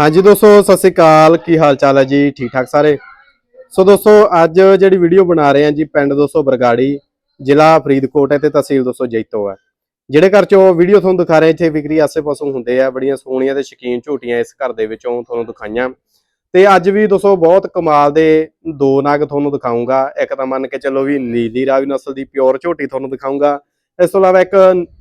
ਹਾਂਜੀ ਦੋਸਤੋ, ਸਤਿ ਸ੍ਰੀ ਅਕਾਲ। ਕੀ ਹਾਲ ਚਾਲ ਹੈ ਜੀ? ਠੀਕ ਠਾਕ ਸਾਰੇ? ਸੋ ਦੋਸਤੋ, ਅੱਜ ਜਿਹੜੀ ਵੀਡੀਓ ਬਣਾ ਰਹੇ ਹਾਂ ਜੀ, ਪਿੰਡ ਦੋਸਤੋ ਬਰਗਾੜੀ, ਜ਼ਿਲ੍ਹਾ ਫਰੀਦਕੋਟ ਹੈ ਤੇ ਤਹਿਸੀਲ ਦੋਸਤੋ ਜੈਤੋ ਹੈ। ਜਿਹੜੇ ਘਰ ਚੋਂ ਵੀਡੀਓ ਤੁਹਾਨੂੰ ਦਿਖਾ ਰਹੇ ਇੱਥੇ ਵਿਕਰੀ ਆਸੇ ਪਾਸੋਂ ਹੁੰਦੇ ਆ, ਬੜੀਆਂ ਸੋਹਣੀਆਂ ਤੇ ਸ਼ਕੀਨ ਝੋਟੀਆਂ ਇਸ ਘਰ ਦੇ ਵਿੱਚੋਂ ਤੁਹਾਨੂੰ ਦਿਖਾਈਆਂ। ਤੇ ਅੱਜ ਵੀ ਦੋਸਤੋ ਬਹੁਤ ਕਮਾਲ ਦੇ ਦੋ ਨਾਗ ਤੁਹਾਨੂੰ ਦਿਖਾਉਂਗਾ ਇੱਕ ਤਾਂ ਮੰਨ ਕੇ ਚੱਲੋ ਵੀ ਨੀਲੀ ਰਾਵੀ ਨਸਲ ਦੀ ਪਿਓਰ ਝੋਟੀ ਤੁਹਾਨੂੰ ਦਿਖਾਉਂਗਾ ਇਸ ਤੋਂ ਇਲਾਵਾ ਇੱਕ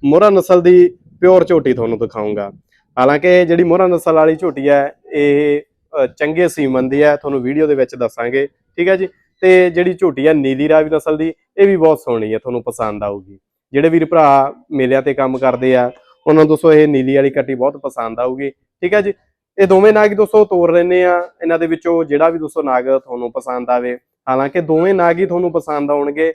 ਮੋਹਰਾ ਨਸਲ ਦੀ ਪਿਓਰ ਝੋਟੀ ਤੁਹਾਨੂੰ ਦਿਖਾਉਂਗਾ ਹਾਲਾਂਕਿ ਜਿਹੜੀ ਮੋਹਰਾ ਨਸਲ ਵਾਲੀ ਝੋਟੀ ਹੈ, ਇਹ ਚੰਗੇ ਸੀਮਨ ਦੀ ਹੈ, ਤੁਹਾਨੂੰ ਵੀਡੀਓ ਦੇ ਵਿੱਚ ਦੱਸਾਂਗੇ, ਠੀਕ ਹੈ ਜੀ? ਤੇ ਜਿਹੜੀ ਝੋਟੀ ਹੈ ਨੀਲੀ ਰਾਵੀ ਨਸਲ ਦੀ, ਇਹ ਵੀ ਬਹੁਤ ਸੋਹਣੀ ਹੈ, ਤੁਹਾਨੂੰ ਪਸੰਦ ਆਊਗੀ। ਜਿਹੜੇ ਵੀਰ ਭਰਾ ਮੇਲਿਆਂ ਤੇ ਕੰਮ ਕਰਦੇ ਆ, ਉਹਨਾਂ ਨੂੰ ਦੋਸਤੋ ਇਹ ਨੀਲੀ ਵਾਲੀ ਕੱਟੀ ਬਹੁਤ ਪਸੰਦ ਆਊਗੀ, ਠੀਕ ਹੈ ਜੀ? ਇਹ ਦੋਵੇਂ ਨਾਗ ਦੋਸਤੋ ਤੋਰ ਲੈਨੇ ਆ, ਇਹਨਾਂ ਦੇ ਵਿੱਚੋਂ ਜਿਹੜਾ ਵੀ ਦੋਸਤੋ ਨਾਗ ਤੁਹਾਨੂੰ ਪਸੰਦ ਆਵੇ। ਹਾਲਾਂਕਿ ਦੋਵੇਂ ਨਾਗ ਹੀ ਤੁਹਾਨੂੰ ਪਸੰਦ ਆਉਣਗੇ,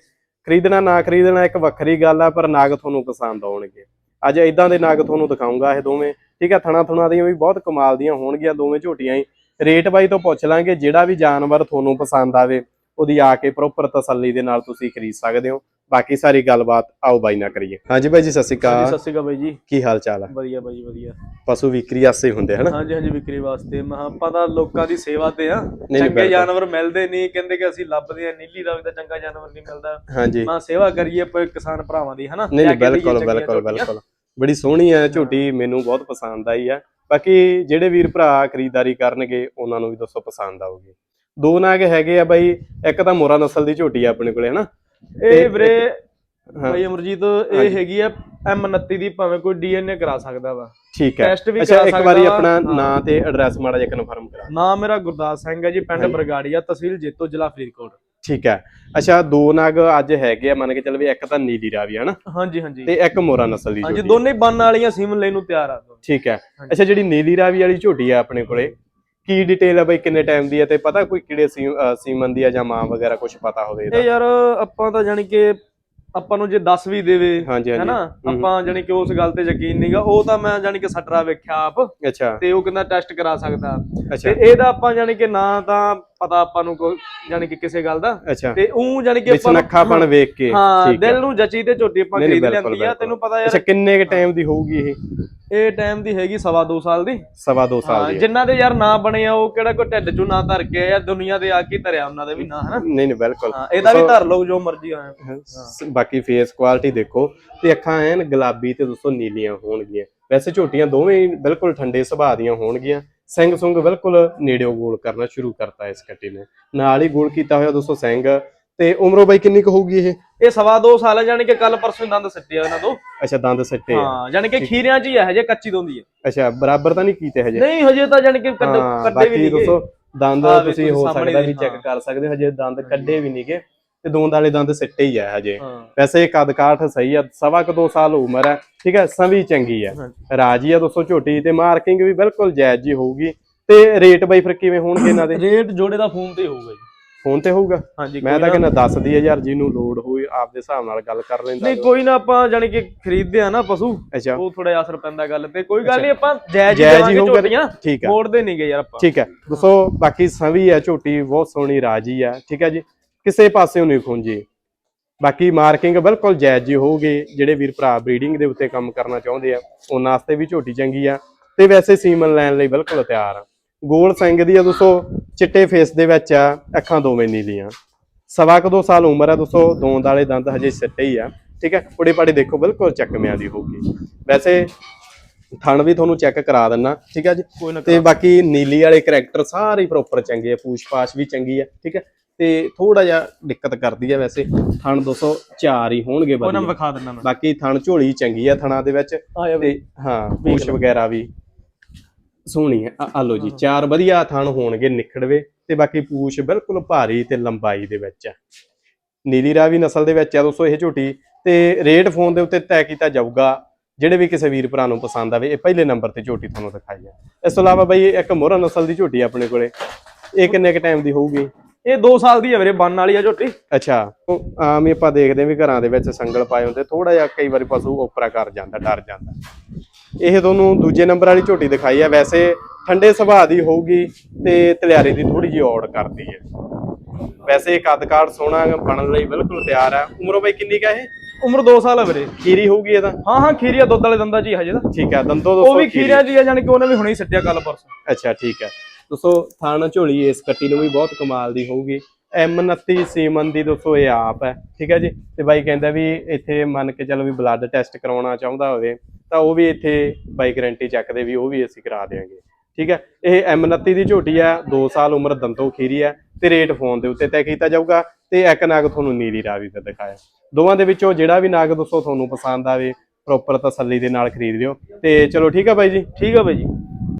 ਖਰੀਦਣਾ ਨਾ ਖਰੀਦਣਾ ਇੱਕ ਵੱਖਰੀ ਗੱਲ ਆ, ਪਰ ਨਾਗ ਤੁਹਾਨੂੰ ਪਸੰਦ ਆਉਣਗੇ। ਅੱਜ ਇਦਾਂ ਦੇ ਨਾਗ ਤੁਹਾਨੂੰ ਦਿਖਾਉਂਗਾ ਇਹ ਦੋਵੇਂ। ਠੀਕ ਹੈ ਥਣਾ ਥੁਣਾ ਦੀਆਂ ਵੀ ਬਹੁਤ ਕਮਾਲ ਦੀਆਂ ਹੋਣਗੀਆਂ ਦੋਵੇਂ ਝੋਟੀਆਂ ਹੀ। ਰੇਟ ਬਾਈ ਤੋਂ ਪੁੱਛ ਲਾਂਗੇ ਜਿਹੜਾ ਵੀ ਜਾਨਵਰ ਤੁਹਾਨੂੰ ਪਸੰਦ ਆਵੇ ਉਹਦੀ ਆ ਕੇ ਪ੍ਰੋਪਰ ਤਸੱਲੀ ਦੇ ਨਾਲ ਤੁਸੀਂ ਖਰੀਦ ਸਕਦੇ ਹੋ। ਬਾਕੀ ਸਾਰੀ ਗੱਲਬਾਤ ਆਓ ਬਾਈ ਨਾ ਕਰੀਏ। ਹਾਂਜੀ ਬਾਈ ਜੀ ਸਤਿ ਸ਼੍ਰੀ ਅਕਾਲ। ਸਤਿ ਸ਼੍ਰੀ ਅਕਾਲ ਬਾਈ ਜੀ। ਕੀ ਹਾਲ ਚਾਲ ਹੈ ਵਧੀਆ ਬਾਈ ਵਧੀਆ। ਪਸ਼ੂ ਵਿਕਰੀ ਆਸੇ ਹੁੰਦੇ ਹਨਾ? ਹਾਂਜੀ ਹਾਂਜੀ ਵਿਕਰੀ ਵਾਸਤੇ। ਮਹਾ ਆਪਾਂ ਤਾਂ ਲੋਕਾਂ ਦੀ ਸੇਵਾ ਤੇ ਆ। ਚੰਗੇ। ਜਾਨਵਰ ਮਿਲਦੇ ਨਹੀਂ ਕਹਿੰਦੇ ਕਿ ਅਸੀਂ ਲੱਭਦੇ ਆ ਨੀਲੀ ਦਾ ਚੰਗਾ ਜਾਨਵਰ ਨਹੀਂ ਮਿਲਦਾ। ਹਾਂਜੀ। ਮਾ ਸੇਵਾ ਕਰੀਏ ਕਿਸਾਨ ਭਰਾਵਾਂ ਦੀ ਹਨਾ? ਨਹੀਂ ਬਿਲਕੁਲ ਬਿਲਕੁਲ। ਬਿਲਕੁਲ। ਬੜੀ ਸੋਹਣੀ ਹੈ ਝੋਟੀ ਮੈਨੂੰ ਬਹੁਤ ਪਸੰਦ ਆਈ ਆ। ਬਾਕੀ ਜਿਹੜੇ ਵੀਰ ਭਰਾ ਖਰੀਦਦਾਰੀ ਕਰਨਗੇ ਉਹਨਾਂ ਨੂੰ ਵੀ ਦੱਸੋ ਪਸੰਦ ਆਊਗੀ। ਦੋ ਨਾਗ ਹੈਗੇ ਆ ਬਾਈ ਇੱਕ ਤਾਂ ਮੋਰਾ ਨਸਲ ਦੀ ਝੋਟੀ ਆ ਆਪਣੇ ਕੋਲੇ ਹਨਾ? ਇਹ ਵੀਰੇ ਹਾਂ। ਬਾਈ ਅਮਰਜੀਤ। ਇਹ ਹੈਗੀ ਆ M29 ਦੀ ਭਾਵੇਂ ਕੋਈ DNA ਕਰਾ ਸਕਦਾ ਵਾ। ਠੀਕ ਹੈ। ਟੈਸਟ ਵੀ ਅੱਛਾ ਕਰਾ ਇੱਕ ਸਕਦਾ ਵਾਰੀ ਵਾ। ਆਪਣਾ ਹਾਂ। ਨਾਂ ਤੇ ਐਡਰੈਸ ਮਾੜਾ ਜਿਹਾ ਕਨਫਰਮ ਕਰਾ। ਨਾਮ ਮੇਰਾ ਗੁਰਦਾਸ ਸਿੰਘ ਹੈ ਜੀ ਪਿੰਡ। ਬਰਗਾੜੀਆ ਤਹਿਸੀਲ ਜੇਤੋ ਜ਼ਿਲ੍ਹਾ ਫਰੀਦਕੋਟ। ਠੀਕ ਹੈ। ਅੱਛਾ ਦੋ ਨਾਗ ਅੱਜ ਹੈਗੇ ਆ ਮੰਨ ਕੇ ਚੱਲ ਵੀ ਇੱਕ ਤਾਂ ਨੀਲੀ ਰਾਵੀ ਹਨਾ? ਹਾਂਜੀ ਹਾਂਜੀ। ਤੇ ਇੱਕ ਮੋਰਾ ਨਸਲ ਦੀ ਹਾਂਜੀ ਦੋਨੇ ਬੰਨ ਵਾਲੀਆਂ ਸੀਮਨ ਲੈਣ ਨੂੰ ਤਿਆਰ ਆ। ਠੀਕ ਹੈ। ਅੱਛਾ ਜਿਹੜੀ ਨੀਲੀ ਰਾਵੀ ਵਾਲੀ ਝੋਟੀ ਆ ਆਪਣੇ ਕੋਲੇ ਕੀ ਡਿਟੇਲ ਆ ਬਈ ਕਿੰਨੇ ਟਾਈਮ ਦੀ ਹੈ ਤੇ ਪਤਾ ਕੋਈ ਕਿਹੜੇ ਸੀਮਨ ਦੀ ਆ ਜਾਂ ਮਾਂ ਵਗੈਰਾ ਕੁਝ ਪਤਾ ਹੋਵੇ ਇਹਦਾ? ਇਹ ਯਾਰ ਆਪਾਂ ਤਾਂ ਜਾਣੀ ਕਿ ਆਪਾਂ ਨੂੰ ਜੇ ਦੱਸ ਵੀ ਦੇਵੇ ਹਾਂਜੀ ਹਾਂਜੀ। ਹੈਨਾ। ਆਪਾਂ ਜਾਣੀ ਕਿ ਉਸ ਗੱਲ ਤੇ ਯਕੀਨ ਨਹੀਂਗਾ ਉਹ ਤਾਂ ਮੈਂ ਜਾਣੀ ਕਿ ਸਟਰਾ ਵੇਖਿਆ ਆਪ ਅੱਛਾ। ਤੇ ਉਹ ਕਹਿੰਦਾ ਟੈਸਟ ਕਰਾ ਸਕਦਾ। ਤੇ ਇਹਦਾ ਆਪਾਂ ਜਾਣੀ ਕਿ ਨਾ ਤਾਂ ਪਤਾ ਆਪਾਂ ਨੂੰ ਕੋਈ ਜਾਣੀ ਕਿ ਕਿਸੇ ਗੱਲ ਦਾ। ਅੱਛਾ। ਤੇ ਉਹ ਜਾਣੀ ਕਿ ਆਪਾਂ ਨੂੰ- ਨੱਖਾਪਣ ਵੇਖ ਕੇ ਹਾਂ ਦਿਲ ਨੂੰ ਜਚੀ ਤੇ ਝੋਟੀ ਆਪਾਂ ਖਰੀਦ ਲੈਂਦੀ ਆ। ਤੈਨੂੰ ਪਤਾ ਅੱਛਾ ਯਾਰ ਕਿੰਨੇ ਕ ਟਾਈਮ ਦੀ ਹੋਊਗੀ ਇਹ? ਇਹ ਟਾਈਮ ਦੀ ਹੈਗੀ ਸਵਾ ਦੋ ਸਾਲ ਦੀ। ਸਵਾ ਦੋ ਸਾਲ ਹਾਂ ਦੀ। ਜਿਨ੍ਹਾਂ ਦੇ ਯਾਰ ਨਾਂ ਬਣੇ ਆ ਉਹ ਕਿਹੜਾ ਕੋਈ ਢਿੱਡ ਚੋਂ ਨਾਂ ਧਰ ਕੇ ਆ ਦੁਨੀਆ ਦੇ ਆ ਕੇ ਧਰਿਆ ਉਹਨਾਂ ਦੇ ਵੀ ਨਾਂ ਹਨਾ? ਨਹੀਂ ਨਹੀਂ ਬਿਲਕੁਲ। ਇਹਦਾ ਵੀ ਧਰ ਲਓ ਜੋ ਮਰਜ਼ੀ ਆ ਸ- ਬਾਕੀ ਫੇਸ ਕੁਆਲਿਟੀ ਦੇਖੋ ਤੇ ਅੱਖਾਂ ਐਨ ਗੁਲਾਬੀ ਤੇ ਦੋਸਤੋ ਨੀਲੀਆਂ ਹੋਣਗੀਆਂ। ਵੈਸੇ ਝੋਟੀਆਂ ਦੋਵੇਂ ਬਿਲਕੁਲ ਠੰਡੇ ਸੁਭਾਅ ਦੀਆਂ ਹੋਣਗੀਆਂ। ਸਿੰਘ ਸੁੰਗ ਬਿਲਕੁਲ ਨੇੜਿਓਂ ਗੋਲ ਕਰਨਾ ਸ਼ੁਰੂ ਕਰਤਾ ਇਸ ਕੱਟੀ ਨੇ। ਨਾਲ ਹੀ ਗੋਲ ਕੀਤਾ ਹੋਇਆ ਦੋਸਤੋ ਸਿੰਘ। ਤੇ ਉਮਰੋ ਬਾਈ ਕਿੰਨੀ ਕੁ ਹੋਊਗੀ ਇਹ? ਇਹ ਸਵਾ ਦੋ ਸਾਲ ਹੈ ਜਾਣੀ ਕਿ ਕੱਲ ਪਰਸੋਂ ਦੰਦ ਸੱਟਿਆ ਇਹਨਾਂ ਤੋਂ। ਅੱਛਾ ਦੰਦ ਸੱਟੇ ਆ। ਹਾਂ ਜਾਣੀ ਕਿ ਖੀਰਿਆਂ 'ਚ ਹੀ ਹੈ ਹਜੇ ਕੱਚੀ ਦੋਂਦੀ ਹੈ ਅੱਛਾ ਬਰਾਬਰ ਤਾਂ ਨਹੀਂ ਕੀਤੇ ਹਜੇ? ਨਹੀਂ ਹਜੇ ਤਾਂ ਜਾਣੀ ਕਿ ਕੱਢ- ਵੀ ਨਹੀਂ ਦੋਸਤੋ ਦੰਦ ਤੁਸੀਂ ਹੋ ਸਕਦਾ ਵੀ ਚੈੱਕ। ਕਰ ਸਕਦੇ ਹੋ ਹਜੇ ਦੰਦ ਕੱਢੇ ਵੀ ਨਹੀਂਗੇ ਤੇ ਦੋਂਦ ਵਾਲੇ ਦੰਦ ਸਿੱਟੇ ਹੀ ਆ ਹਜੇ। ਹਾਂ। ਵੈਸੇ ਕੱਦ ਕਾਠ ਸਹੀ ਆ ਸਵਾ ਕੁ ਦੋ ਸਾਲ ਉਮਰ ਹੈ ਠੀਕ ਹੈ ਸਵੀ ਚੰਗੀ ਹਾਂਜੀ। ਰਾਜੀ ਆ ਦੋਸਤੋ ਝੋਟੀ ਤੇ ਮਾਰਕਿੰਗ ਵੀ ਬਿਲਕੁਲ ਜਾਇਜ਼ ਜੀ ਹੋਊਗੀ। ਤੇ ਰੇਟ ਬਾਈ ਫਿਰ ਕਿਵੇਂ ਹੋਣਗੇ ਇਹਨਾਂ ਦੇ? ਰੇਟ ਜੋੜੇ ਦਾ ਫੋਨ ਤੇ ਹੋਊਗਾ ਜੀ। ਫੋਨ ਤੇ ਹੋਊਗਾ? ਹਾਂਜੀ ਮੈਂ ਤਾਂ ਨਾ- ਕਹਿੰਦਾ ਦੱਸ ਦੀ ਹਜ਼ਾਰ ਜਿਹਨੂੰ ਲੋਡ ਹੋਈ ਆਪਦੇ ਹਿਸਾਬ ਨਾਲ ਗੱਲ ਕਰ ਲੈਂਦਾ। ਨਹੀਂ ਕੋਈ ਨਾ ਆਪਾਂ ਜਾਣੀ ਕਿ ਖਰੀਦਦੇ ਆ ਨਾ ਪਸ਼ੂ। ਅੱਛਾ। ਉਹ ਥੋੜਾ ਅਸਰ ਪੈਂਦਾ ਗੱਲ ਤੇ। ਕੋਈ ਗੱਲ ਨਹੀਂ ਆਪਾਂ ਜਾਇਜ਼ ਹੀ ਹੀ ਹੋਊਗਾ ਠੀਕ ਆ। ਮੋੜਦੇ ਨਹੀਂਗੇ ਯਾਰ ਆਪਾਂ। ਠੀਕ ਹੈ ਦੋਸਤੋ ਬਾਕੀ ਸਵੀ ਹੈ ਝੋਟੀ ਬਹੁਤ ਸੋਹਣੀ ਰਾਜੀ ਆ। ਠੀਕ ਹੈ ਜੀ। ਕਿਸੇ ਪਾਸਿਓਂ ਨਹੀਂ ਖੁੰਜੀ ਬਾਕੀ ਮਾਰਕਿੰਗ ਬਿਲਕੁਲ ਜਾਇਜ਼ ਜੀ ਹੋਊਗੀ ਜਿਹੜੇ ਵੀਰ ਭਰਾ ਬਰੀਡਿੰਗ ਦੇ ਉੱਤੇ ਕੰਮ ਕਰਨਾ ਚਾਹੁੰਦੇ ਆ ਉਹਨਾਂ ਵਾਸਤੇ ਵੀ ਝੋਟੀ ਚੰਗੀ ਆ ਤੇ ਵੈਸੇ ਸੀਮਨ ਲੈਣ ਲਈ ਬਿਲਕੁਲ ਤਿਆਰ ਆ। ਗੋਲ ਸਿੰਘ ਦੀ ਆ ਦੋਸਤੋ ਚਿੱਟੇ ਫੇਸ ਦੇ ਵਿੱਚ ਆ ਅੱਖਾਂ ਦੋਵੇਂ ਨੀਲੀਆਂ। ਸਵਾ ਕੁ ਦੋ ਸਾਲ ਉਮਰ ਆ ਦੋਸਤੋ ਦੋਂਦ ਵਾਲੇ ਦੰਦ ਹਜੇ ਸਿੱਟੇ ਹੀ ਆ ਠੀਕ ਹੈ ਪੁੜੇ ਪਾੜੇ ਦੇਖੋ ਬਿਲਕੁਲ ਚੱਕਮਿਆਂ ਦੀ ਹੋਊਗੀ। ਵੈਸੇ ਥਣ ਵੀ ਤੁਹਾਨੂੰ ਚੈੱਕ ਕਰਾ ਦਿੰਨਾ ਠੀਕ ਹੈ ਜੀ? ਤੇ ਬਾਕੀ ਨੀਲੀ ਵਾਲੇ ਕੈਰੈਕਟਰ ਸਾਰੇ ਪ੍ਰੋਪਰ ਚੰਗੇ ਆ ਪੂਛ-ਪਾਛ ਵੀ ਚੰਗੀ ਆ ਠੀਕ ਹੈ ਤੇ ਥੋੜਾ ਜਿਹਾ ਦਿੱਕਤ ਕਰਦੀ ਆ ਵੈਸੇ ਥਣ 204 ਹੀ ਹੋਣਗੇ ਉਹ ਨਾ ਵਧੀਆ। ਵਿਖਾ ਦਿੰਦਾ ਮੈਂ। ਬਾਕੀ ਥਣ ਝੋਲੀ ਚੰਗੀ ਆ ਥਣਾ ਦੇ ਵਿੱਚ ਆ ਜਾ ਤੇ ਹਾਂ ਪੂਛ ਵਗੈਰਾ ਵੀ ਸੋਹਣੀ ਹੈ ਆ- ਲਓ ਜੀ ਚਾਰ ਵਧੀਆ ਥਣ ਹੋਣਗੇ ਨਿਖੜਵੇ ਤੇ ਬਾਕੀ ਪੂਛ ਬਿਲਕੁਲ ਭਾਰੀ ਤੇ ਲੰਬਾਈ ਦੇ ਵਿੱਚ ਆ। ਨੀਲੀ ਰਾਵੀ ਨਸਲ ਦੇ ਵਿੱਚ ਆ ਦੋਸਤੋ ਇਹ ਝੋਟੀ ਤੇ ਰੇਟ ਫੋਨ ਦੇ ਉੱਤੇ ਤੈਅ ਕੀਤਾ ਜਾਊਗਾ ਜਿਹੜੇ ਵੀ ਕਿਸੇ ਵੀਰ ਭਰਾ ਨੂੰ ਪਸੰਦ ਆਵੇ ਇਹ ਪਹਿਲੇ ਨੰਬਰ ਤੇ ਝੋਟੀ ਤੁਹਾਨੂੰ ਦਿਖਾਈ ਆ। ਇਸ ਤੋਂ ਇਲਾਵਾ ਬਈ ਇੱਕ ਮੋਹਰਾ ਨਸਲ ਦੀ ਝੋਟੀ ਆਪਣੇ ਕੋਲੇ ਇਹ ਕਿੰਨੇ ਕ ਟਾਈਮ ਦੀ ਹੋਊਗੀ? ਇਹ 2 ਸਾਲ ਦੀ ਹੈ ਵੀਰੇ ਬੰਨ ਵਾਲੀ ਆ ਝੋਟੀ। ਅੱਛਾ। ਉਹ ਆਮ ਹੀ ਆਪਾਂ ਦੇਖਦੇ ਵੀ ਘਰਾਂ ਦੇ ਵਿੱਚ ਸੰਗਲ ਪਾਏ ਹੁੰਦੇ ਥੋੜਾ ਜਿਹਾ ਕਈ ਵਾਰੀ ਪਸ਼ੂ ਓਪਰਾ ਕਰ ਜਾਂਦਾ ਡਰ ਜਾਂਦਾ। ਇਹ ਤੁਹਾਨੂੰ ਦੂਜੇ ਨੰਬਰ ਵਾਲੀ ਝੋਟੀ ਦਿਖਾਈ ਆ। ਵੈਸੇ ਠੰਡੇ ਸੁਭਾਅ ਦੀ ਹੋਊਗੀ ਤੇ ਤਲਿਆਰੇ ਦੀ ਥੋੜੀ ਜਿਹੀ ਔੜ ਕਰਦੀ ਹੈ। ਵੈਸੇ ਕੱਦ ਕਾਠ ਸੋਹਣਾ ਬਣਨ ਲਈ ਬਿਲਕੁਲ ਤਿਆਰ ਆ। ਉਮਰੋਂ ਬਈ ਕਿੰਨੀ ਕਾ ਇਹ? ਉਮਰ 2 ਸਾਲ ਹੈ ਵੀਰੇ। ਖੀਰੀ ਹੋਊਗੀ ਇਹਦਾ ਹਾਂ ਹਾਂ ਖੀਰੀਆ ਦੁੱਧ ਵਾਲੇ ਦੰਦਾਂ 'ਚ ਹੀ ਹਜੇ ਤਾਂ। ਠੀਕ ਹੈ ਦੰਦੋ ਉਹ ਦੋਸਤੋ ਵੀ ਖੀਰੀ। ਖੀਰਿਆ ਜੀ ਆ ਜਾਣੀ ਕਿ ਉਹਨੇ ਵੀ ਹੁਣੇ ਹੀ ਸੱਟਿਆ ਕੱਲ ਪਰਸੋਂ। ਅੱਛਾ ਠੀਕ ਹੈ ਦੋਸਤੋ, ਥਾਣਾ ਝੋਲੀ ਇਸ ਕੱਟੀ ਨੂੰ ਵੀ ਬਹੁਤ ਕਮਾਲ ਦੀ ਹੋਊਗੀ। M29 ਸੀਮਨ ਦੀ ਦੋਸਤੋ, ਇਹ ਆਪ ਹੈ, ਠੀਕ ਹੈ ਜੀ? ਤੇ ਬਾਈ ਕਹਿੰਦਾ ਵੀ ਇੱਥੇ ਮੰਨ ਕੇ ਚੱਲੋ ਵੀ ਬਲੱਡ ਟੈਸਟ ਕਰਾਉਣਾ ਚਾਹੁੰਦਾ ਹੋਵੇ, ਤਾਂ ਉਹ ਵੀ ਇੱਥੇ ਬਾਈ ਗਾਰੰਟੀ ਚੱਕਦੇ ਵੀ ਉਹ ਵੀ ਅਸੀਂ ਕਰਾ ਦੇਵਾਂਗੇ ਠੀਕ ਹੈ? ਇਹ M29 ਦੀ ਝੋਟੀ ਹੈ 2 ਸਾਲ ਉਮਰ ਦੰਤੋ ਖੀਰੀ ਹੈ, ਤੇ ਰੇਟ ਫੋਨ ਦੇ ਉੱਤੇ ਤੈਅ ਕੀਤਾ ਜਾਊਗਾ, ਤੇ ਇੱਕ ਨਾਗ ਤੁਹਾਨੂੰ ਨੀਲੀ ਰਾਵੀ ਦਾ ਦਿਖਾਇਆ। ਦੋਵਾਂ ਦੇ ਵਿੱਚੋਂ ਜਿਹੜਾ ਵੀ ਨਾਗ ਦੋਸਤੋ ਤੁਹਾਨੂੰ ਪਸੰਦ ਆਵੇ ਪ੍ਰੋਪਰ ਤਸੱਲੀ ਦੇ ਨਾਲ ਖਰੀਦ ਲਿਓ, ਤੇ ਚਲੋ ਠੀਕ ਹੈ ਬਾਈ ਜੀ? ਠੀਕ ਆ ਬਾਈ ਜੀ।